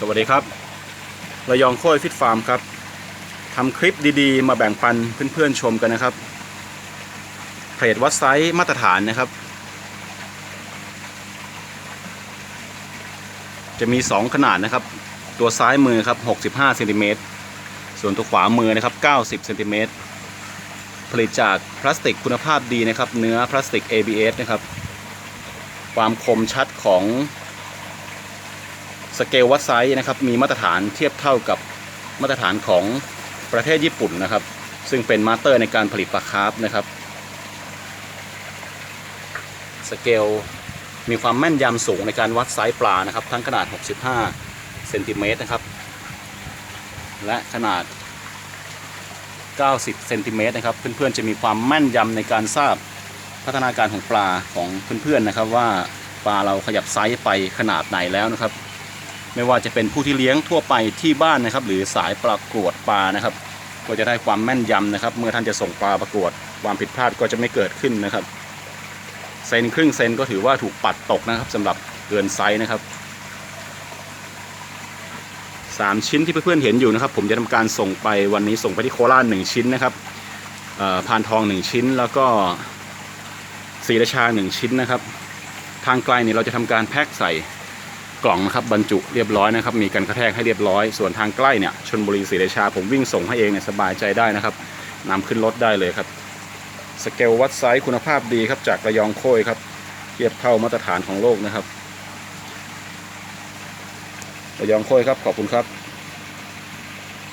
สวัสดีครับ ระยองโค้ยฟิตฟาร์มครับทำคลิปดีๆ มาแบ่งปันเพื่อนๆชมกันนะครับเพจวัดไซส์มาตรฐานนะครับ จะมี 2 ขนาดนะครับ ตัวซ้ายมือครับ 65เซนติเมตรส่วนตัวขวามือนะครับ 90เซนติเมตรผลิตจากพลาสติกคุณภาพดีนะครับ เนื้อพลาสติก ABS นะครับ ความคมชัดของ สเกลวัดไซส์นะครับมีมาตรฐานเทียบเท่ากับมาตรฐานของประเทศญี่ปุ่นนะครับ ซึ่งเป็นมาสเตอร์ในการผลิตปลาคาร์ฟนะครับ สเกลมีความแม่นยำสูงในการวัดไซส์ปลานะครับ ทั้งขนาด 65เซนติเมตรนะครับ และขนาด 90เซนติเมตรนะครับ เพื่อนๆจะมีความแม่นยำในการทราบพัฒนาการของปลาของเพื่อนๆนะครับ ว่าปลาเราขยับไซส์ไปขนาดไหนแล้วนะครับ ไม่ว่าจะเป็นผู้ที่เลี้ยงทั่วไปที่บ้านนะครับ หรือสายประกวดปลานะครับ ก็จะได้ความแม่นยำนะครับ เมื่อท่านจะส่งปลาประกวด ความผิดพลาดก็จะไม่เกิดขึ้นนะครับเซนครึ่งเซนก็ถือว่าถูกปัดตกนะครับสำหรับเกินไซส์นะครับสามชิ้นที่เพื่อนๆเห็นอยู่นะครับ ผมจะทำการส่งไปวันนี้ส่งไปที่โคราชหนึ่งชิ้นนะครับเอ่อพานทองหนึ่งชิ้น แล้วก็ศรีราชาหนึ่งชิ้นนะครับ ทางไกลเนี่ยเราจะทำการแพ็คใส่ กล่องนะครับบรรจุเรียบร้อยนะครับ มีการกระแทกให้เรียบร้อย ส่วนทางใกล้เนี่ยชนบุรีศรีราชา ผมวิ่งส่งให้เองเนี่ยสบายใจได้นะครับนำขึ้นรถได้เลยครับ สเกลวัดไซส์คุณภาพดีครับจากระยองโค้ยครับเทียบเท่ามาตรฐานของโลกนะครับระยองโค้ยครับขอบคุณครับ